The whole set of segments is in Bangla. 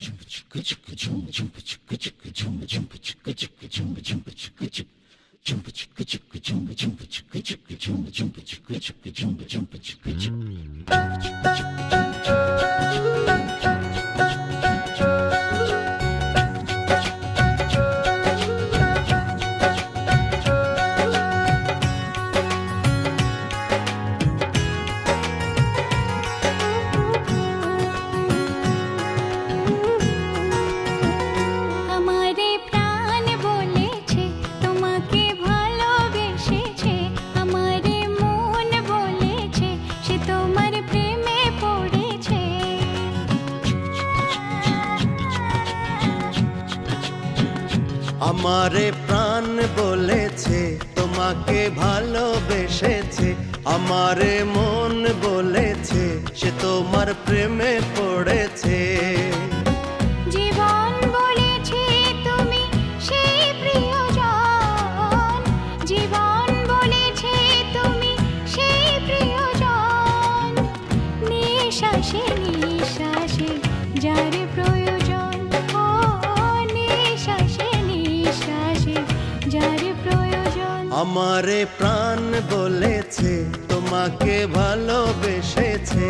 আমারে আমারে প্রাণ বলেছে তোমাকে ভালোবেসেছে। আমারে মন বলেছে সে তোমার প্রেমে পড়েছে। আমারে প্রাণ বলেছে তোমাকে ভালোবেসেছে।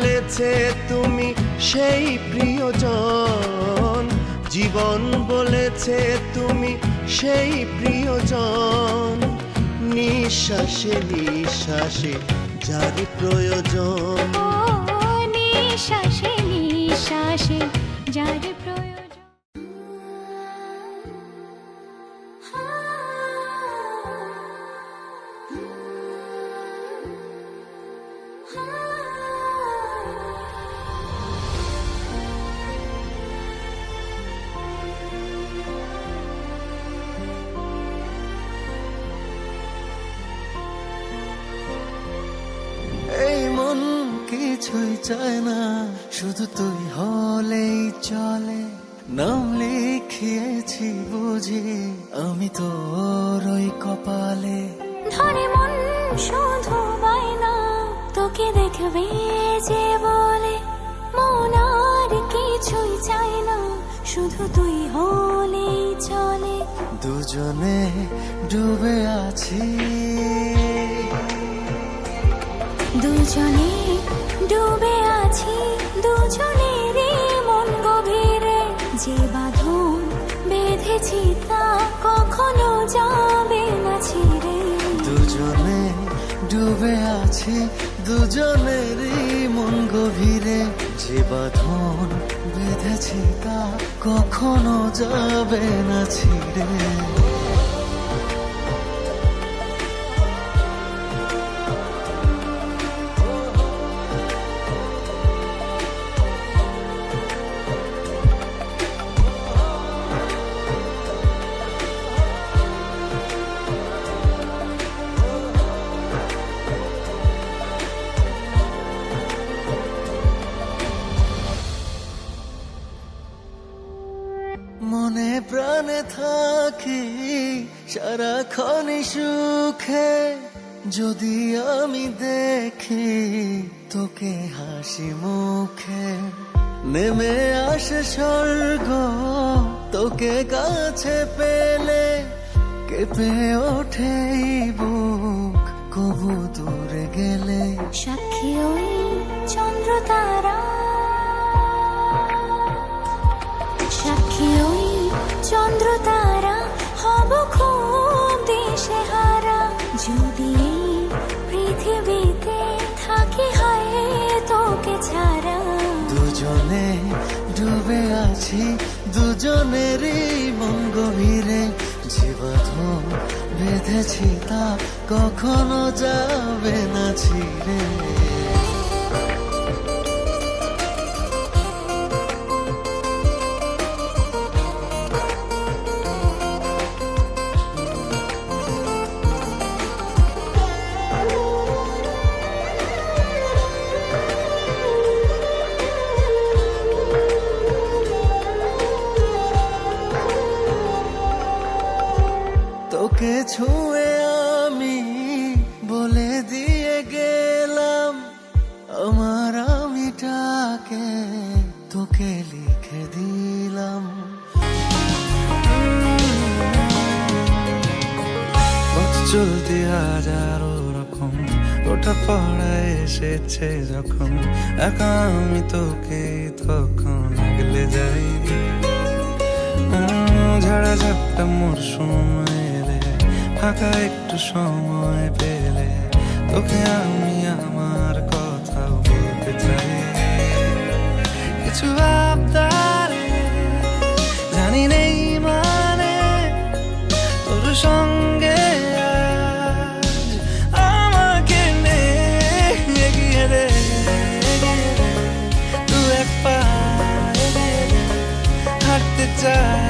বলেছে তুমি সেই প্রিয়জন। জীবন বলেছে তুমি সেই প্রিয়জন। নিঃশ্বাসে নিঃশ্বাসে যার প্রয়োজন। নিঃশ্বাসে নিঃশ্বাসে যার কিছুই চায় না শুধু তুই হলেই চলে। নাম লিখিয়েছি বুঝি আমি তোর ওই কপালে। ধরে মন শুধু বায়না তোকে দেখবে যে বলে। মন আর কিছুই চায় না শুধু তুই হলেই চলে। দুজনে ডুবে আছি। দুজনে ডুবে আছি দুজনেরই মন গভীরে। যে বাঁধন বেঁধেছি তা কখনো যাবে না ছিঁড়ে। দুজনে ডুবে আছি, দুজনেরই মন গভীরে। যে বাঁধন বেঁধেছি তা কখনো যাবে না ছিঁড়ে। থাকি সারাক্ষণ সুখে যদি আমি দেখি তোকে হাসি মুখে। নেমে আসে স্বর্গ, তোকে কাছে পেলে কেঁপে ওঠে বুক, কবু দূরে গেলে। সাক্ষী ওই চন্দ্র তারা সাক্ষী ওই চন্দ্র তারা খুব দেশে হারা। যদি পৃথিবীতে থাকি হয় তোকে ছাড়া। দুজনে ডুবে আছি, দুজনেরই মন গভীরে। জীবাধন বেঁধেছি তা কখনো যাবে না ছিঁড়ে। তোকে লিখে দিলাম। চলতে হাজারো রকম ওঠা পড়া এসেছে যখন, একা আমি তোকে তখন আগলে যাই। ঝাড়া ঝাপটা মরশুম এলে, ফাঁকা একটু সময় পেলে, তোকে আমি আমার কিছু আবদারে জানি নেই মানে তোর সঙ্গে আমাকে নে এগিয়ে রে তুই। এক পা হাঁটতে চাই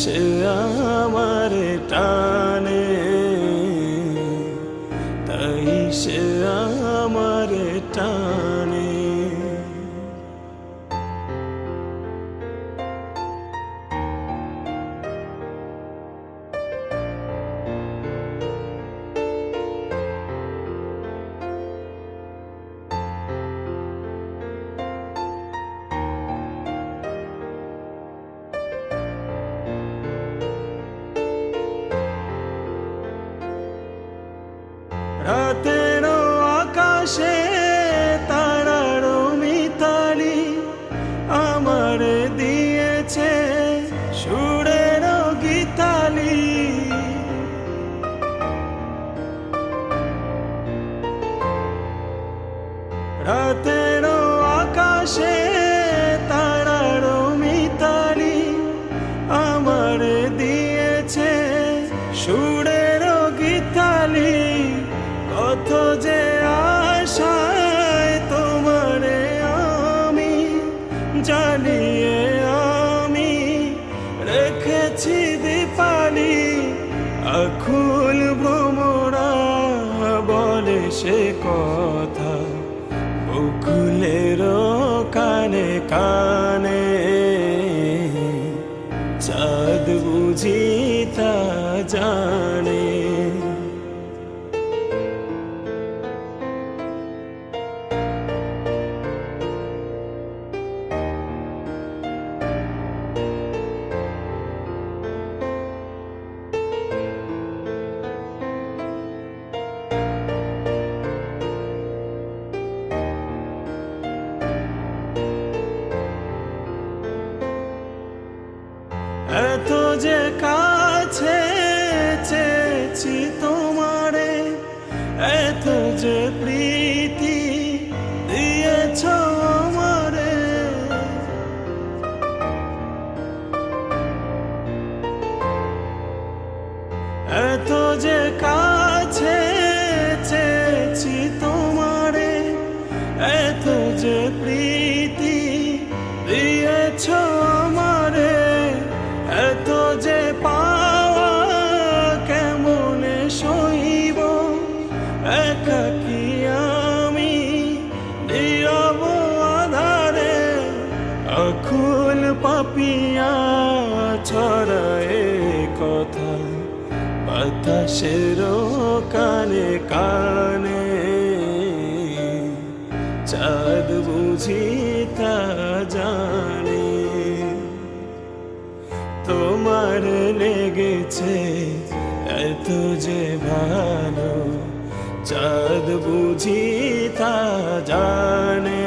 সে আমার টানে। রেখেছি দীপালি আকুল ভ্রমরা বলে সে কথা। বকুলের কানে কানে যে প্রীতি দিয়েছ আমারে, এত যে পাওয়া কেমনে সইব? একাকি আমি নীরব আধারে, আকুল পাপিয়া ছড়ায় কথা, বাতাসের কানে কানে। চাঁদ বুঝি তা জানে। তোমার লেগেছে এত যে ভালো চাঁদ বুঝি তা জানে।